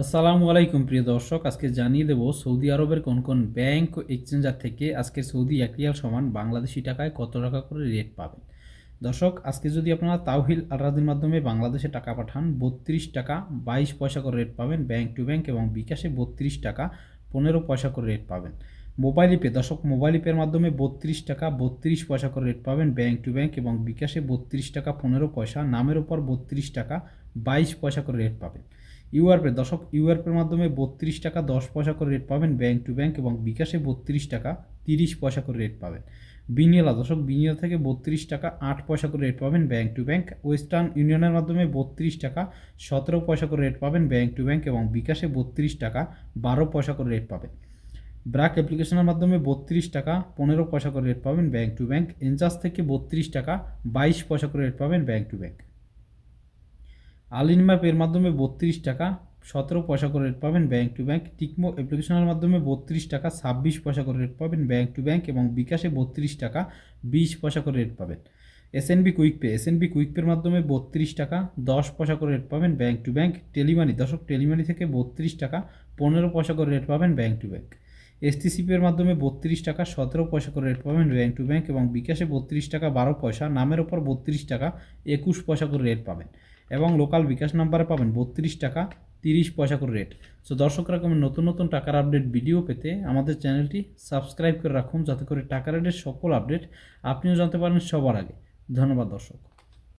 আসসালামু আলাইকুম প্রিয় দর্শক, আজকে জানিয়ে দেব সৌদি আরবের কোন কোন ব্যাংক ও এক্সচেঞ্জার থেকে আজকে সৌদি এক রিয়াল সমান বাংলাদেশি টাকায় কত টাকা করে রেট পাবেন? দর্শক, আজকে যদি আপনারা তাওহিল আলরাদির মাধ্যমে বাংলাদেশে টাকা পাঠান, বত্রিশ টাকা বাইশ পয়সা করে রেট পাবেন ব্যাংক টু ব্যাংক এবং বিকাশে বত্রিশ টাকা পনেরো পয়সা করে রেট পাবেন। মোবাইল ইপে দর্শক মোবাইল ইপের মাধ্যমে বত্রিশ টাকা বত্রিশ পয়সা করে রেট পাবেন ব্যাংক টু ব্যাংক এবং বিকাশে বত্রিশ টাকা পনেরো পয়সা, নামের ওপর বত্রিশ টাকা বাইশ পয়সা করে রেট পাবেন। ইউআরপে দশক ইউআরপের মাধ্যমে বত্রিশ টাকা দশ পয়সা করে রেট পাবেন ব্যাংক টু ব্যাংক এবং বিকাশে বত্রিশ টাকা তিরিশ পয়সা করে রেট পাবেন। বিনিয়োলা দশক বিনিয়োগ থেকে বত্রিশ টাকা আট পয়সা করে রেট পাবেন ব্যাংক টু ব্যাংক ওয়েস্টার্ন ইউনিয়নের মাধ্যমে বত্রিশ টাকা সতেরো পয়সা করে রেট পাবেন ব্যাংক টু ব্যাংক এবং বিকাশে বত্রিশ টাকা বারো পয়সা করে রেট পাবেন। ব্র্যাক অ্যাপ্লিকেশনের মাধ্যমে বত্রিশ টাকা পনেরো পয়সা করে রেট পাবেন ব্যাংক টু ব্যাংক এনজাস থেকে বত্রিশ টাকা বাইশ পয়সা করে রেট পাবেন ব্যাংক টু ব্যাংক আলিন ম্যাপ এর মাধ্যমে বত্রিশ টাকা, সতেরো পয়সা করে রেট পাবেন ব্যাঙ্ক টু ব্যাংক টিকমো অ্যাপ্লিকেশনের মাধ্যমে বত্রিশ টাকা, ছাব্বিশ পয়সা করে রেট পাবেন ব্যাঙ্ক টু ব্যাঙ্ক এবং বিকাশে বত্রিশ টাকা, বিশ পয়সা করে রেট পাবেন। SNB quick pay SNB quick পের মাধ্যমে বত্রিশ টাকা, দশ পয়সা করে রেট পাবেন ব্যাঙ্ক টু ব্যাঙ্ক টেলিমানি দশক টেলিমানি থেকে বত্রিশ টাকা, পনেরো পয়সা করে রেট পাবেন ব্যাঙ্ক টু ব্যাংক এসটিসিপির মাধ্যমে বত্রিশ টাকা, সতেরো পয়সা করে রেট পাবেন ব্যাঙ্ক টু ব্যাঙ্ক এবং বিকাশে বত্রিশ টাকা, বারো পয়সা, নামের ওপর বত্রিশ টাকা, একুশ পয়সা করে রেট পাবেন। এবং লোকাল বিকাশ নাম্বারে পাবেন বত্রিশ টাকা তিরিশ পয়সা করে রেট সো দর্শকরা কমে নতুন নতুন টাকার আপডেট ভিডিও পেতে আমাদের চ্যানেলটি সাবস্ক্রাইব করে রাখুন, যাতে করে টাকা রেটের সকল আপডেট আপনিও জানতে পারেন সবার আগে। ধন্যবাদ দর্শক।